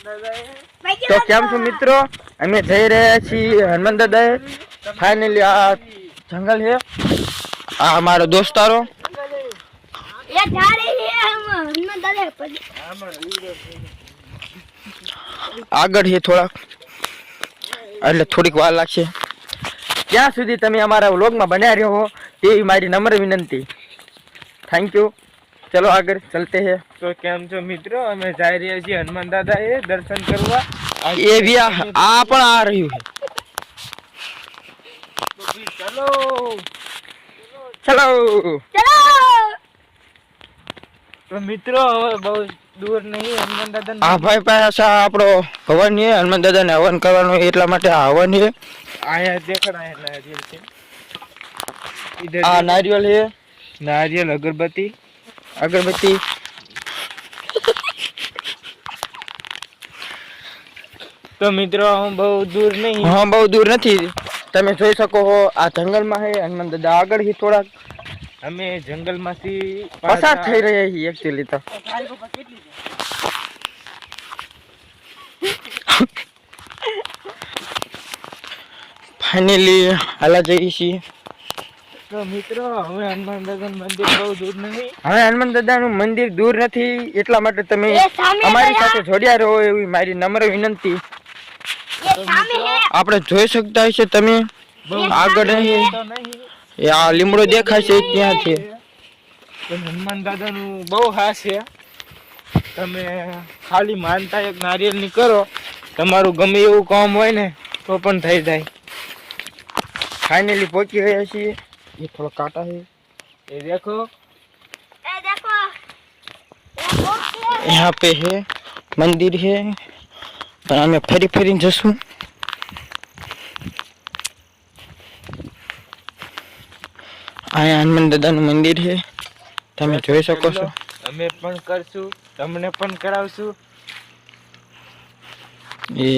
તો કેમ છો મિત્રો? અમે જઈ રહ્યા છીએ હનુમાન દાદા ફાઇનલી આ જંગલ છે. આ અમારો દોસ્તારો. આગળ છે થોડાક. એટલે થોડીક વાર લાગશે. ક્યાં સુધી તમે અમારા વ્લોગમાં બન્યા રહ્યો હો તેવી મારી નમ્ર વિનંતી. થેન્ક યુ ચલો આગળ ચલતે હે. તો કેમ છો મિત્રો? અમે જઈ રહ્યા છીએ હનુમાન દાદા એ દર્શન કરવા. એ ભી આ પણ આ રહ્યું છે ચલો. ચલો. ચલો. તો મિત્રો હવે બહુ દૂર નહીં હનુમાન દાદા આ ભાઈ પાસે આપણો હવન છે હનુમાન દાદાને હવન કરવાનું એટલા માટે આ હવન છે. આયા દેખાડ એટલે નારિયેલ છે. આ નારિયેલ છે. નારિયેલ અગરબત્તી. અગરબત્તી તો મિત્રો હું બહુ દૂર નહીં. હા બહુ દૂર નથી. તમે જોઈ શકો છો આ જંગલમાં છે હનુમાન દાદા આગળથી થોડાક. અમે જંગલમાંથી પસાર થઈ રહ્યા છીએ એકચ્યુઅલી તો. ફાઇનલી હાલા જઈએ છીએ તો મિત્રો હવે હનુમાન દાદા મંદિર બહુ દૂર નહીં હવે હનુમાન દાદાનું મંદિર દૂર નથી એટલા માટે તમે અમારી સાથે જોડ્યા રહો એવી મારી નમ્ર વિનંતી. આપણે જોઈ શકતા હશે તમે? આગળ એ આ લીમડો દેખાય છે ત્યાં છે. હનુમાન દાદાનું બહુ હા છે. તમે ખાલી માનતા એક નારિયેળની કરો. તમારું ગમે એવું કામ હોય ને તો પણ થઈ જાય. ફાઇનલી પહોંચી ગયા છીએ. એ થોડો કાંટા છે એ દેખો ए देखो ये बहुत है यहाँ पे है मंदिर है પણ અમે ફરી ફરીને જશું અહીંયા હનુમાન દાદાનું મંદિર છે તમે જોઈ શકો છો અમે પણ કરશું તમને પણ કરાવશું એ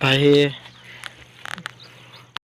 ભાઈ